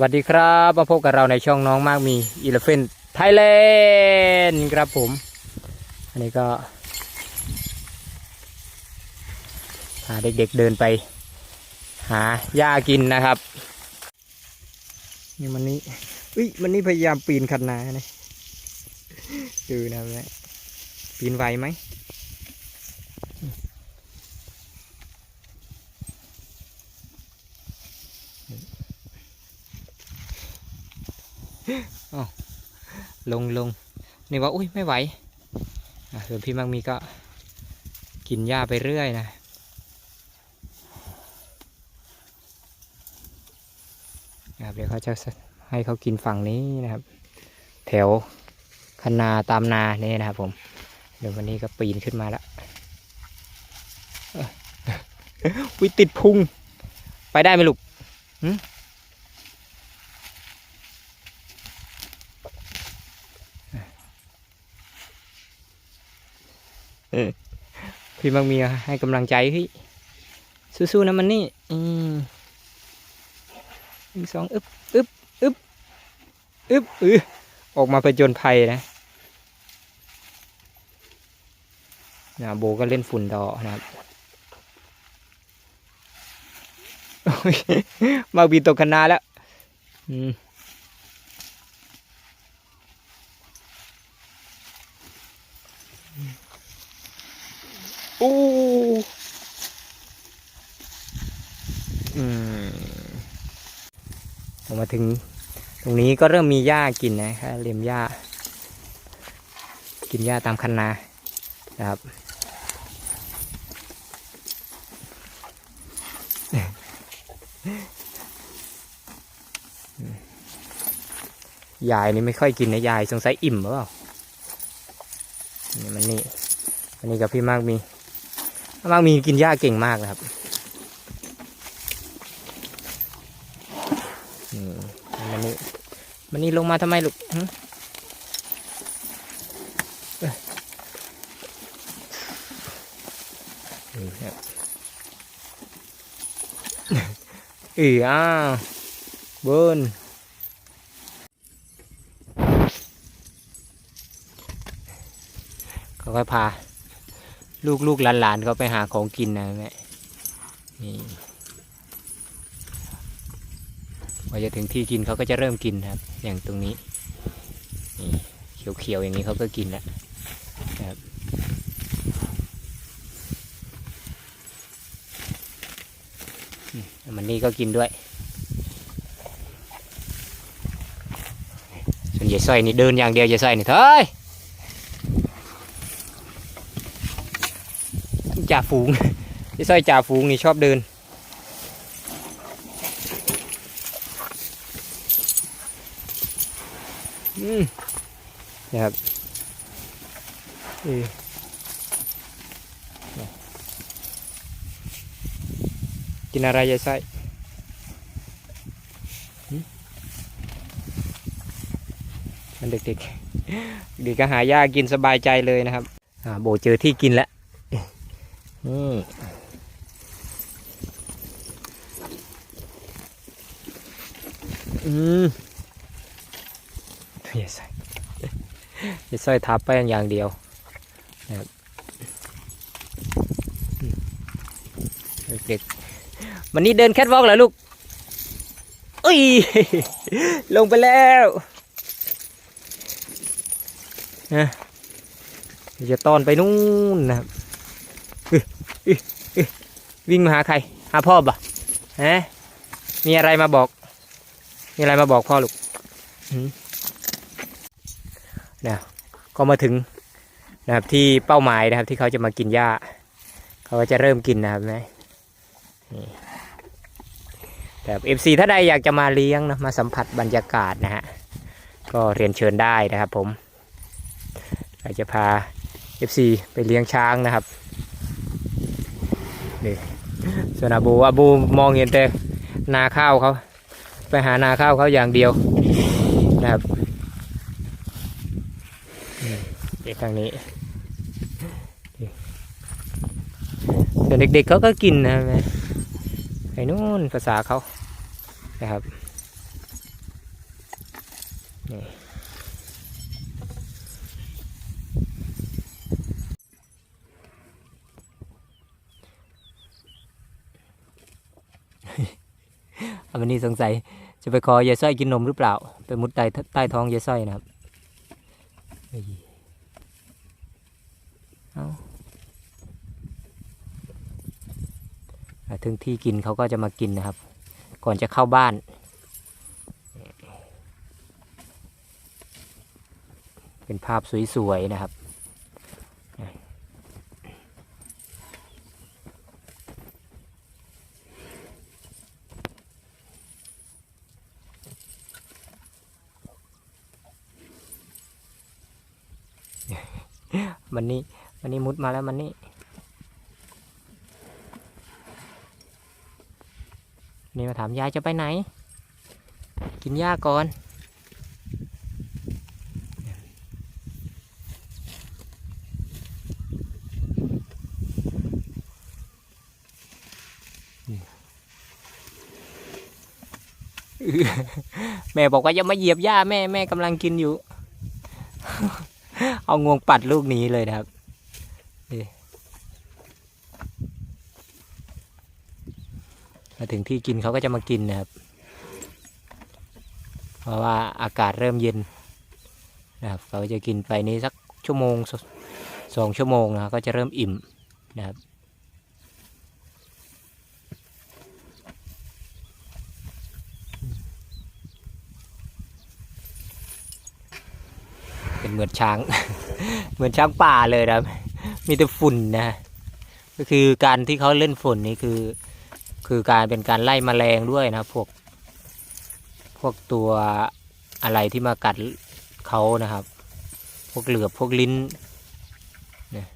วัสดีครับมาพบกับเราในช่องน้องมากมีอีเลฟเฟนไทยแลนด์ครับผม อันนี้ก็พาเด็กๆเดินไป หาหญ้ากินนะครับนี่มันนี่อุ้ยมันนี่พยายามปีนคันนานะดูนะแม่ปีนไหวไหม ลงลงนี่ว่าอุ้ยไม่ไหวส่วนพี่มังมีก็กินหญ้าไปเรื่อยนะนะครับเดี๋ยวเขาจะให้เขากินฝั่งนี้นะครับ แถวคันนาตามนานี่นะครับผมเดี๋ยววันนี้ก็ปีนขึ้นมาแล้วเอ้ยวิติดพุง ไปได้ไหมลูก พี่บางมีให้กำลังใจเฮ้ยสู้ๆนะมันนี่อืมสองอึบอึบอึบอึบอือออกมาไปจนภัยนะนะโบก็เล่นฝุ่นดอนะครับมาบีตกคณะแล้ว อืม อู้อืมพอมาถึง ตรงนี้ก็เริ่มมีหญ้ากินนะครับเลียมหญ้า กินหญ้าตามคันนานะครับยายนี่ไม่ค่อยกินนะยายสงสัยอิ่มหรือเปล่านี่มันนี่อันนี้กับพี่มากมี พี่มากมีกินหญ้าเก่งมากนะครับอืมมันนี่มันนี่ลงมาทำไมลูกหึเอ้ยนี่ครับอีอ้าวเบิร์นเขาก็พา ลูกลูกหลานๆเขาไปหาของกินนะแม่นี่พอจะถึงที่กินเขาก็จะเริ่มกินครับ อย่างตรงนี้นี่เขียวๆอย่างนี้เขาก็กินแล้วครับมมันนี่ก็กินด้วย ส่วนใหญ่สร้อยนี่เดินอย่างเดียวใหญ่สร้อยนี่เฮ้ย จ่าฝูง พี่สร้อยจ่าฝูงนี่ชอบเดิน อืมนะครับเออกินอะไรยายไส้มันเด็กๆเด็กก็หาหญ้ากินสบายใจเลยนะครับอ่าโบเจอที่กินแล้ว นี่อืมอย่าใส่อย่าใส่ทับแป้งอย่างเดียวนะครับเด็กๆวันนี้เดินแคทวอล์กเหรอลูกอุ้ยลงไปแล้วนะจะตอนไปนู่นนะครับ วิ่งมาหาใคร หาพ่อบ่ะฮะมีอะไรมาบอก มีอะไรมาบอกพ่อลูกนะก็มาถึงนะครับที่เป้าหมายนะครับ ที่เขาจะมากินหญ้า เขาก็จะเริ่มกินนะครับแม่นี่แต่เอฟซีถ้าใดอยากจะมาเลี้ยงนะมาสัมผัสบรรยากาศนะฮะก็เรียนเชิญได้นะครับผมเราจะพาเอฟซีไปเลี้ยงช้างนะครับ ส่วนอาบูอาบูมองเห็นแต่นาข้าวเขาไปหานาข้าวเขาอย่างเดียวนะครับเด็กทางนี้ส่วนเด็กๆเขาก็กินนะแม่ไอ้นู่นภาษาเขานะครับนี่ อันนี้สงสัยจะไปขอยายสร้อยกินนมหรือเปล่า ไปมุดใต้ใต้ท้องยายสร้อยนะครับเอาถึงที่กินเขาก็จะมากินนะครับ ก่อนจะเข้าบ้านเป็นภาพสวยๆนะครับ มันนี่มันนี่มุดมาแล้วมันนี่นี่มาถามยายจะไปไหน กินหญ้าก่อนแม่บอกว่าอย่ามาเหยียบหญ้าแม่แม่กำลังกินอยู่ เอางวงปัดลูกนี้เลยนะครับนี่มาถึงที่กินเขาก็จะมากินนะครับ เพราะว่าอากาศเริ่มเย็นนะครับเขาจะกินไปนี้สักชั่วโมงสสองชั่วโมงนะครับก็จะเริ่มอิ่มนะครับ เป็นเหมือน ช้าง เหมือนช้างป่าเลยนะครับมีแต่ฝุ่นนะ ก็คือการที่เขาเล่นฝุ่นนี่คือ คือการเป็นการไล่แมลงด้วยนะพวก พวกตัวอะไรที่มากัดเขานะครับ พวกเหลือบพวกลิ้นนี่ย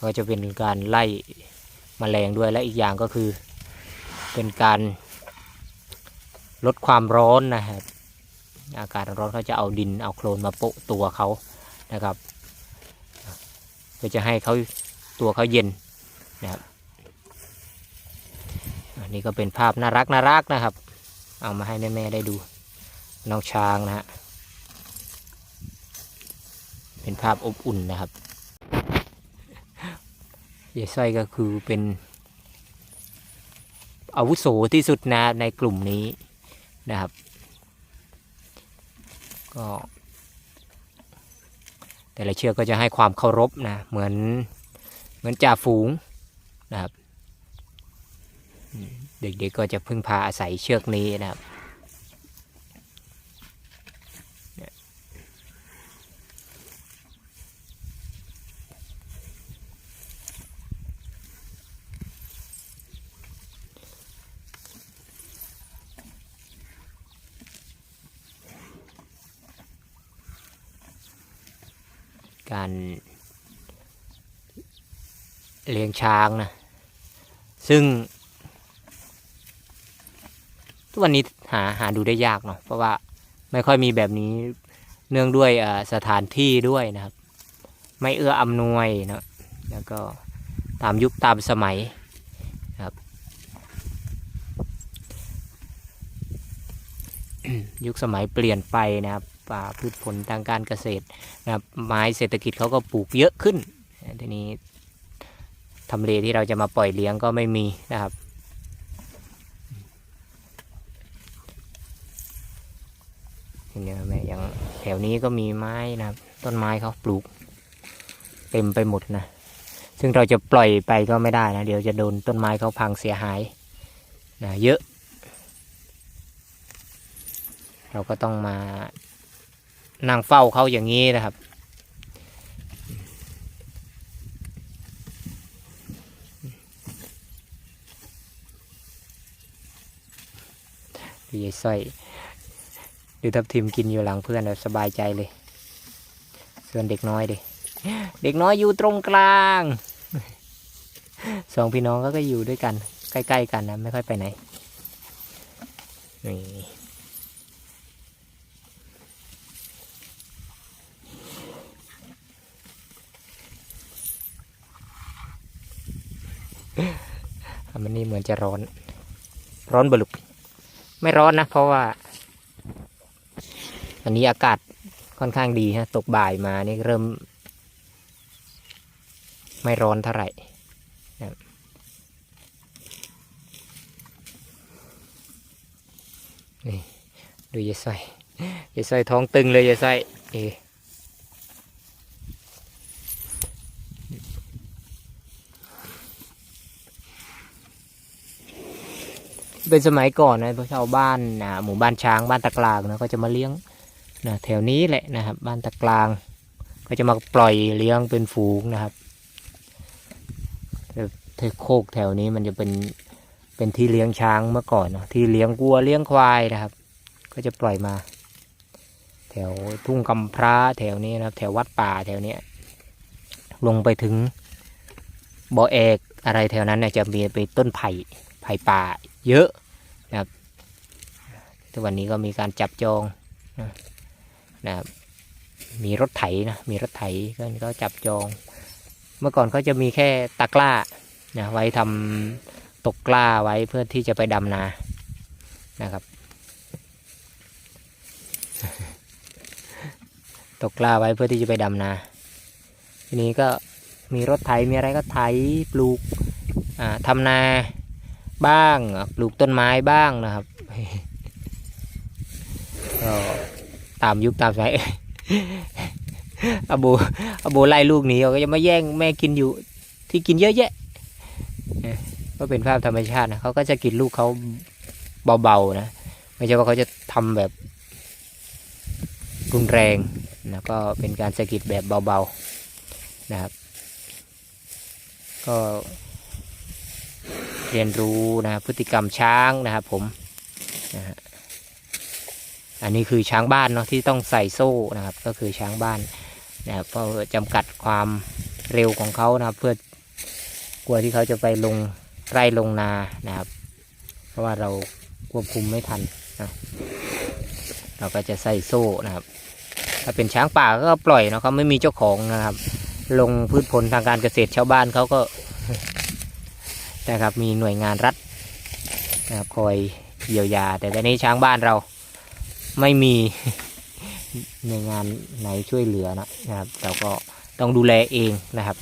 ก็จะเป็นการไล่แมลงด้วยและอีกอย่างก็คือ เป็นการลดความร้อนนะครับ อากาศร้อนเขาจะเอาดินเอาโคลนมาโปะตัวเขานะครับเพื่อจะให้เขาตัวเขาเย็นนะครับอันนี้ก็เป็นภาพน่ารักน่ารักนะครับ เอามาให้แม่ๆได้ดูน้องช้างนะฮะเป็นภาพอบอุ่นนะครับยายสร้อยก็คือเป็นอาวุโสที่สุดนะในกลุ่มนี้นะครับ ก็ แต่ละเชือกก็จะให้ความเคารพนะเหมือนเหมือนจ่าฝูงนะครับ เด็กๆก็จะพึ่งพาอาศัยเชือกนี้นะครับ การเลี้ยงช้างนะ ซึ่ง ทุกวันนี้หาหาดูได้ยากเนาะเพราะว่าไม่ค่อยมีแบบนี้เนื่องด้วยสถานที่ด้วยนะครับ ไม่เอื้ออำนวยเนาะแล้วก็ตามยุคตามสมัยครับ ยุคสมัยเปลี่ยนไปนะครับ ป่าพืชผลทางการเกษตรนะครับไม้เศรษฐกิจเขาก็ปลูกเยอะขึ้น ทีนี้ทำเลที่เราจะมาปล่อยเลี้ยงก็ไม่มีนะครับเนี่ยแม่ยังแถวนี้ก็มีไม้นะครับ ต้นไม้เขาปลูก เต็มไปหมดนะ ซึ่งเราจะปล่อยไปก็ไม่ได้นะ เดี๋ยวจะโดนต้นไม้เขาพังเสียหายนะเยอะ เราก็ต้องมา นั่งเฝ้าเขาอย่างนี้นะครับ พี่ยายสร้อยดูทับทิมกินอยู่หลังเพื่อนแบบสบายใจเลย ส่วนเด็กน้อยดิเด็กน้อยอยู่ตรงกลาง สองพี่น้องก็ก็อยู่ด้วยกัน ใกล้ ๆ กันนะ ไม่ค่อยไปไหนนี่ มันนี่เหมือนจะร้อน ร้อนบลุกไม่ร้อนนะ เพราะว่าวันนี้อากาศค่อนข้างดีฮะ ตกบ่ายมานี่เริ่ม ไม่ร้อนเท่าไหร่นี่ดูยายสร้อยยายสร้อยท้องตึงเลยยายสร้อยนี่ เป็นสมัยก่อนนะพวกชาวบ้านนะหมู่บ้านช้างบ้านตะกลางนะก็จะมาเลี้ยงนะแถวนี้แหละนะครับ บ้านตะกลาง ก็จะมาปล่อยเลี้ยงเป็นฝูงนะครับแต่โคกแถวนี้มันจะเป็นเป็นที่เลี้ยงช้างเมื่อก่อนเนอะที่เลี้ยงวัวเลี้ยงควายนะครับ ก็จะปล่อยมา แถวทุ่งกำพร้าแถวนี้นะครับ แถววัดป่าแถวเนี้ยลงไปถึงบ่อเอกอะไรแถวนั้นเนี่ยจะมีไปต้นไผ่ไผ่ป่า เยอะนะครับทุกวันนี้ก็มีการจับจองนะครับมีรถไถนะมีรถไถก็ก็จับจอง เมื่อก่อนเขาจะมีแค่ตะกร้านะไว้ทำตกกล้าไว้เพื่อที่จะไปดำนานะครับ ตกกล้าไว้เพื่อที่จะไปดำนาทีนี้ก็มีรถไถมีอะไรก็ไถปลูกอ่าทำนา บ้างปลูกต้นไม้บ้างนะครับก็ตามยุคตามสมัยอาโบอาโบไล่ลูกหนีเขาก็จะมาแย่งแม่กินอยู่ ที่กินเยอะแยะก็เป็นภาพธรรมชาตินะเขาก็จะกินลูกเขาเบาๆนะไม่ใช่ว่าเขาจะทำแบบรุนแรงนะก็เป็นการสะกิดแบบเบาๆนะครับ ก็ เรียนรู้นะพฤติกรรมช้างนะครับผมนะฮะอันนี้คือช้างบ้านเนาะที่ต้องใส่โซ่นะครับ ก็คือช้างบ้านนะครับก็จำกัดความเร็วของเขานะครับ เพื่อกลัวที่เขาจะไปลงไร่ลงนานะครับ เพราะว่าเราควบคุมไม่ทันนะเราก็จะใส่โซ่นะครับ ถ้าเป็นช้างป่าก็ปล่อยเนาะเขาไม่มีเจ้าของนะครับ ลงพืชผลทางการเกษตรชาวบ้านเขาก็ นะครับ มีหน่วยงานรัฐนะครับคอยเยียวยา แต่ตอนนี้ช้างบ้านเราไม่มีหน่วยงานไหนช่วยเหลือนะนะครับ เราก็ต้องดูแลเองนะครับ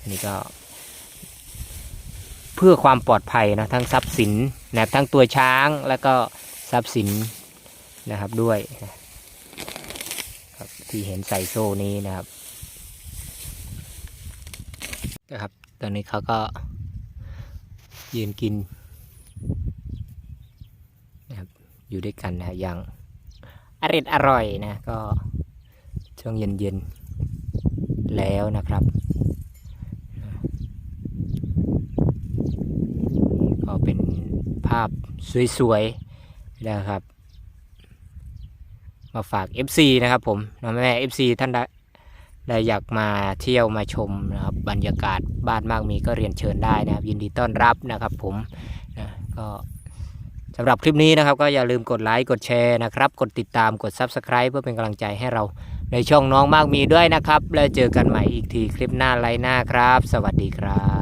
อันนี้ก็เพื่อความปลอดภัยนะทั้งทรัพย์สินนะทั้งตัวช้างแล้วก็ทรัพย์สินนะครับด้วยนะครับที่เห็นใส่โซ่นี้นะครับ นะครับ ตอนนี้เขาก็ยืนกินนะครับอยู่ด้วยกันนะอย่างอร่อยอร่อยนะก็ช่วงเย็นๆแล้วนะครับก็เป็นภาพสวยๆนะครับ มาฝาก FC นะครับผมนะแม่ FC ท่านใด และอยากมาเที่ยวมาชมนะครับบรรยากาศบ้านมากมีก็เรียนเชิญได้นะครับ ยินดีต้อนรับนะครับผมนะก็สำหรับคลิปนี้นะครับ ก็อย่าลืมกดไลค์กดแชร์นะครับ กดติดตามกด Subscribe เพื่อเป็นกำลังใจให้เราในช่องน้องมากมีด้วยนะครับ แล้วเจอกันใหม่อีกทีคลิปหน้าไลน์หน้าครับ สวัสดีครับ